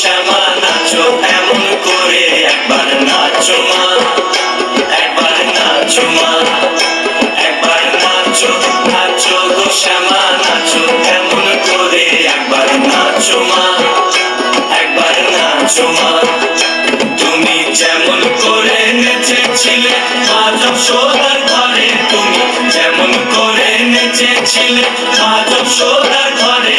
শ্যামা নাচো এমন করে একবার নাচো মা, একবার নাচো মা, একবার নাচো নাচো গো শ্যামা নাচো এমন করে একবার নাচো মা, একবার নাচো মা। তুমি যেমন করে নেচেছিলে মা যশোদার ঘরে তুমি যেমন করে নেচেছিলে মা যশোদার ঘরে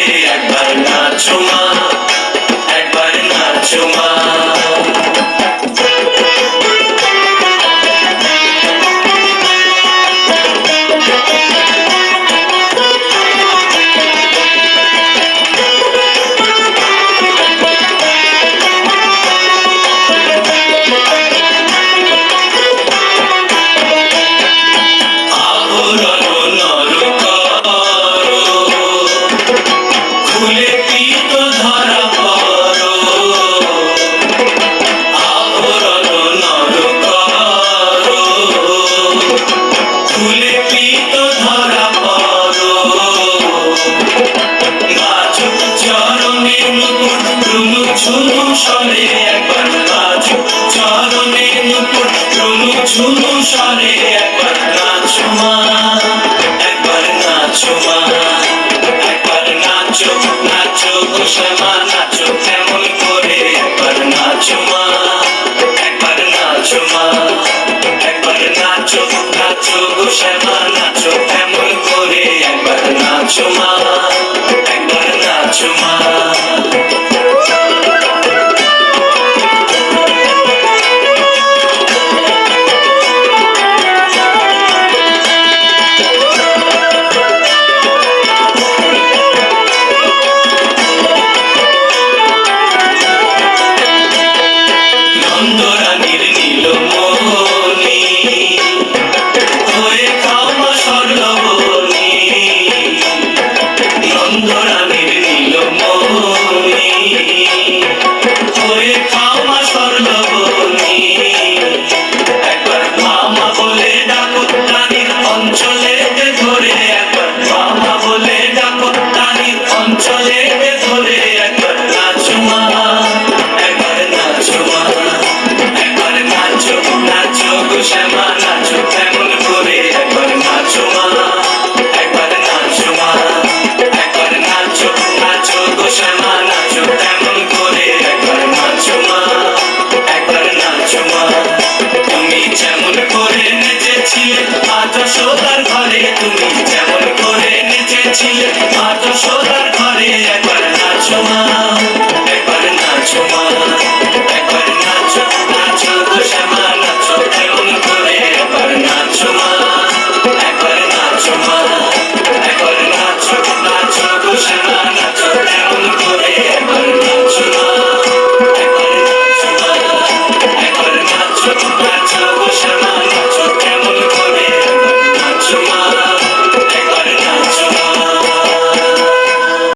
সরে একবার বাজু চরণে নুপুর রুনু ঝুনু সরে একবার নাচো মা, একবার নাচো মা, একবার নাচো নাচো শ্যামা নাচো কেমন করে একবার নাচো মা, একবার নাচো মা, একবার নাচো নাচো নাচো করে একবার নাচো মা, একবার নাচো মা। সোনার ঘরে একবার নাচো